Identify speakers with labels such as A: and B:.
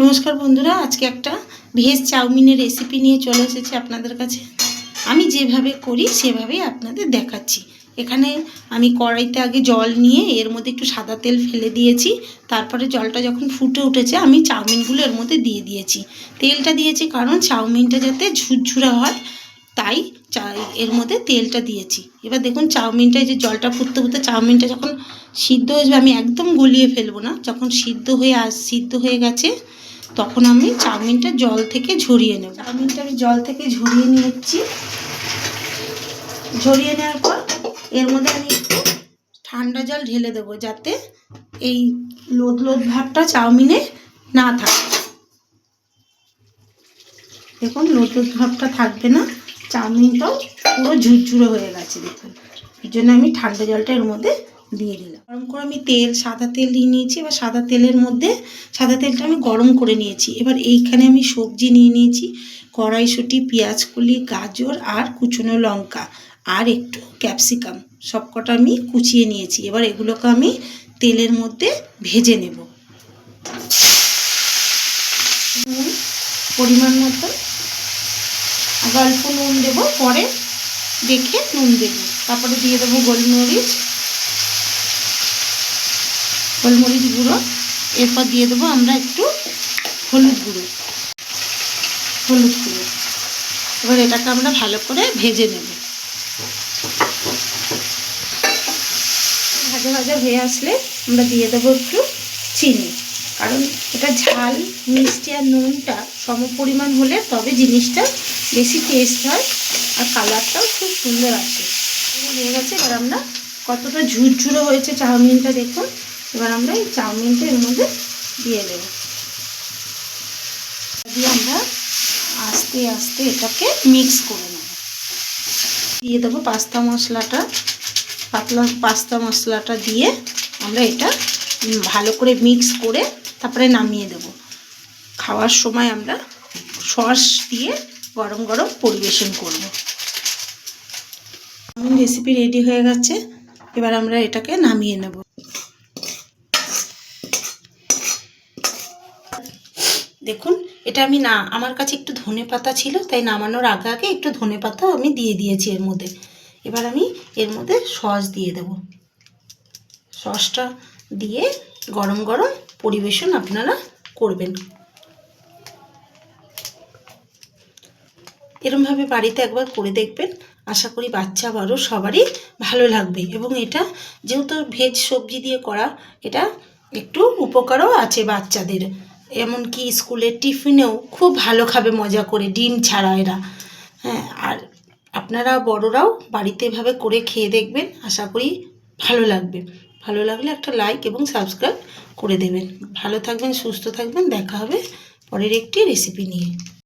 A: নমস্কার বন্ধুরা, আজকে একটা ভেজ চাউমিনের রেসিপি নিয়ে চলে এসেছি আপনাদের কাছে। আমি যেভাবে করি, সেভাবেই আপনাদের দেখাচ্ছি। এখানে আমি কড়াইতে আগে জল নিয়ে এর মধ্যে একটু সাদা তেল ফেলে দিয়েছি। তারপরে জলটা যখন ফুটে উঠেছে, আমি চাউমিনগুলো এর মধ্যে দিয়ে দিয়েছি। তেলটা দিয়েছি কারণ চাউমিনটা যাতে ঝুরঝুরা হয়, তাই চা, এর মধ্যে তেলটা দিয়েছি। এবার দেখুন চাউমিনটা যে জলটা ফুটতে ফুটতে চাউমিনটা যখন সিদ্ধ হয়ে যাবে, আমি একদম গলিয়ে ফেলব না। যখন সিদ্ধ হয়ে আস, সিদ্ধ হয়ে গেছে তখন আমি চাউমিনটা জল থেকে ঝরিয়ে নেব। চাউমিনটা আমি জল থেকে ঝরিয়ে নিয়েছি। ঝরিয়ে নেওয়ার পর এর মধ্যে আমি ঠান্ডা জল ঢেলে দেবো যাতে এই লোদ লোদ ভাবটা চাউমিনে না থাকে। দেখুন, লোদ লোদ ভাবটা থাকবে না, চাউমিনটাও পুরো ঝুরঝুরে হয়ে গেছে, দেখুন। এই জন্য আমি ঠান্ডা জলটা এর মধ্যে দিয়ে দিলাম। গরম করে আমি তেল, সাদা তেল দিয়ে নিয়েছি। এবার সাদা তেলের মধ্যে, সাদা তেলটা আমি গরম করে নিয়েছি। এবার এইখানে আমি সবজি নিয়ে নিয়েছি। কড়াইশুঁটি পেঁয়াজ কলি গাজর আর কুচনো লঙ্কা আর একটু ক্যাপসিকাম। সবকটা আমি কুচিয়ে নিয়েছি। এবার এগুলোকে আমি তেলের মধ্যে ভেজে নেব। পরিমাণ মতো। অল্প নুন দেবো। পরে দেখে নুন দেবো। তারপরে দিয়ে দেবো গোলমরিচ গোলমরিচ গুঁড়ো। এরপর দিয়ে দেবো আমরা একটু হলুদ গুঁড়ো। হলুদ গুঁড়ো। এবার এটাকে আমরা ভালো করে ভেজে নেব। ভাজা ভাজা হয়ে আসলে আমরা দিয়ে দেবো একটু চিনি। কারণ এটা ঝাল, মিষ্টি আর নুনটা সম পরিমাণ হলে তবে জিনিসটা বেশি টেস্ট হয় আর কালারটাও খুব সুন্দর আসে। হয়ে গেছে, এবার আমরা কতটা ঝুরঝুরো হয়েছে চাউমিনটা দেখুন। এবার আমরা এই চাউমিনটা এর মধ্যে দিয়ে দেব। দিয়ে আমরা আস্তে আস্তে এটাকে মিক্স করে নেব। দিয়ে দেবো পাস্তা মশলাটা। পাতলা পাস্তা মশলাটা দিয়ে আমরা এটা ভালো করে মিক্স করে তারপরে নামিয়ে দেব। খাওয়ার সময় আমরা সস দিয়ে গরম গরম পরিবেশন করব। রেসিপি রেডি হয়ে গেছে। এবার আমরা এটাকে নামিয়ে নেব। দেখুন, এটা আমি না, আমার কাছে একটু ধনে পাতা ছিল, তাই নামানোর আগে আগে একটু ধনে পাতাও আমি দিয়ে দিয়েছি এর মধ্যে। এবার আমি এর মধ্যে সস দিয়ে দেব। সসটা দিয়ে গরম গরম পরিবেশন আপনারা করবেন। এরমভাবে বাড়িতে একবার করে দেখবেন। আশা করি বাচ্চা বড় সবারই ভালো লাগবে। এবং এটা যেহেতু ভেজ সবজি দিয়ে করা, এটা একটু উপকারও আছে বাচ্চাদের। এমনকি স্কুলের টিফিনেও খুব ভালো খাবে, মজা করে, ডিম ছাড়া এরা। হ্যাঁ আর আপনারা বড়রাও বাড়িতে এভাবে করে খেয়ে দেখবেন, আশা করি ভালো লাগবে। ভালো লাগলে একটা লাইক এবং সাবস্ক্রাইব করে দেবেন। ভালো থাকবেন, সুস্থ থাকবেন, দেখা হবে পরের একটি রেসিপি নিয়ে।